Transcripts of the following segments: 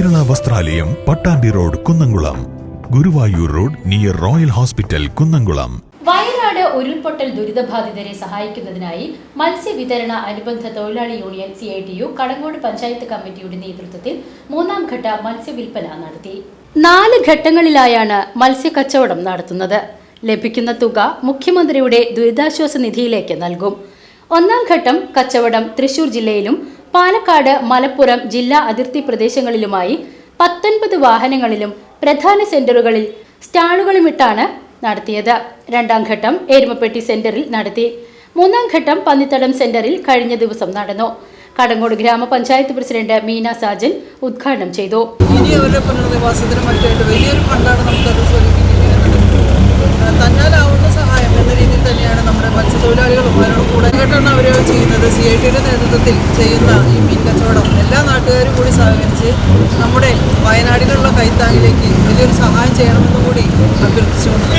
Vasthralayam Pattambi road Kunnamkulam. Guruvayur road near royal hospital Kunnamkulam. Wayanad ഉരുൾപൊട്ടൽ ദുരിതബാധിതരെ സഹായിക്കുന്നതിനായി മത്സ്യവിതരണ അനുബന്ധ തൊഴിലാളി union C I T U Kadangode panchayat കമ്മിറ്റിയുടെ നേതൃത്വത്തിൽ മൂന്നാം ഘട്ട മത്സ്യവിൽപ്പന നടത്തി. നാല് ഘട്ടങ്ങളിലായാണ് മത്സ്യക്കച്ചവടം നടത്തുന്നത്. ലഭിക്കുന്ന തുക മുഖ്യമന്ത്രിയുടെ ദുരിതാശ്വാസ നിധിയിലേക്ക് നൽകും. ഒന്നാം ഘട്ടം കച്ചവടം തൃശൂർ ജില്ലയിലും പാലക്കാട് മലപ്പുറം ജില്ലാ അതിർത്തി പ്രദേശങ്ങളിലുമായി പത്തൊൻപത് വാഹനങ്ങളിലും പ്രധാന സെന്ററുകളിൽ സ്റ്റാളുകളുമിട്ടാണ് നടത്തിയത്. രണ്ടാം ഘട്ടം എരുമപ്പെട്ടി സെന്ററിൽ നടത്തി. മൂന്നാം ഘട്ടം പന്നിത്തടം സെന്ററിൽ കഴിഞ്ഞ ദിവസം നടന്നു. കടങ്ങോട് ഗ്രാമപഞ്ചായത്ത് പ്രസിഡന്റ് മീന സാജൻ ഉദ്ഘാടനം ചെയ്തു. ഇനി അവരുടെ മറ്റായിട്ട് വലിയൊരു ഫണ്ടാണ് നമുക്കത് സ്വരൂപിക്കുന്നത് നമ്മുടെ അവരോട് കൂടെ കേട്ടാണ് അവർ ചെയ്യുന്നത്. സി ഐ ടിയുടെ നേതൃത്വത്തിൽ ചെയ്യുന്ന ഈ മീൻ കച്ചവടം എല്ലാ നാട്ടുകാരും കൂടി സഹകരിച്ച് നമ്മുടെ വയനാടിലുള്ള കൈത്താങ്ങിലേക്ക് വലിയൊരു സഹായം ചെയ്യണമെന്നും കൂടി അഭ്യർത്ഥിച്ചുകൊണ്ട്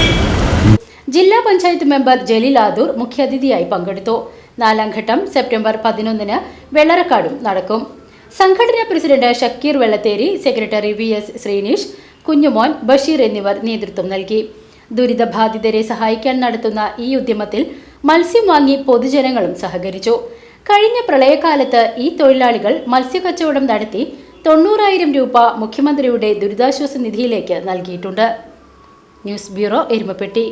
ജില്ലാ പഞ്ചായത്ത് മെമ്പർ ജലീൽ ആദൂർ മുഖ്യാതിഥിയായി പങ്കെടുത്തു. നാലാം ഘട്ടം സെപ്റ്റംബർ പതിനൊന്നിന് വെള്ളറക്കാടും നടക്കും. സംഘടനാ president Shakeer Vellatheri secretary V S Sreeneesh Kunjumon Basheer എന്നിവർ നേതൃത്വം നൽകി. ദുരിതബാധിതരെ സഹായിക്കാൻ നടത്തുന്ന ഈ ഉദ്യമത്തിൽ മത്സ്യം വാങ്ങി പൊതുജനങ്ങളും സഹകരിച്ചു. കഴിഞ്ഞ പ്രളയകാലത്ത് ഈ തൊഴിലാളികൾ മത്സ്യക്കച്ചവടം നടത്തി തൊണ്ണൂറായിരം രൂപ മുഖ്യമന്ത്രിയുടെ ദുരിതാശ്വാസ നിധിയിലേക്ക് നൽകിയിട്ടുണ്ട്. News bureau Erumapetty.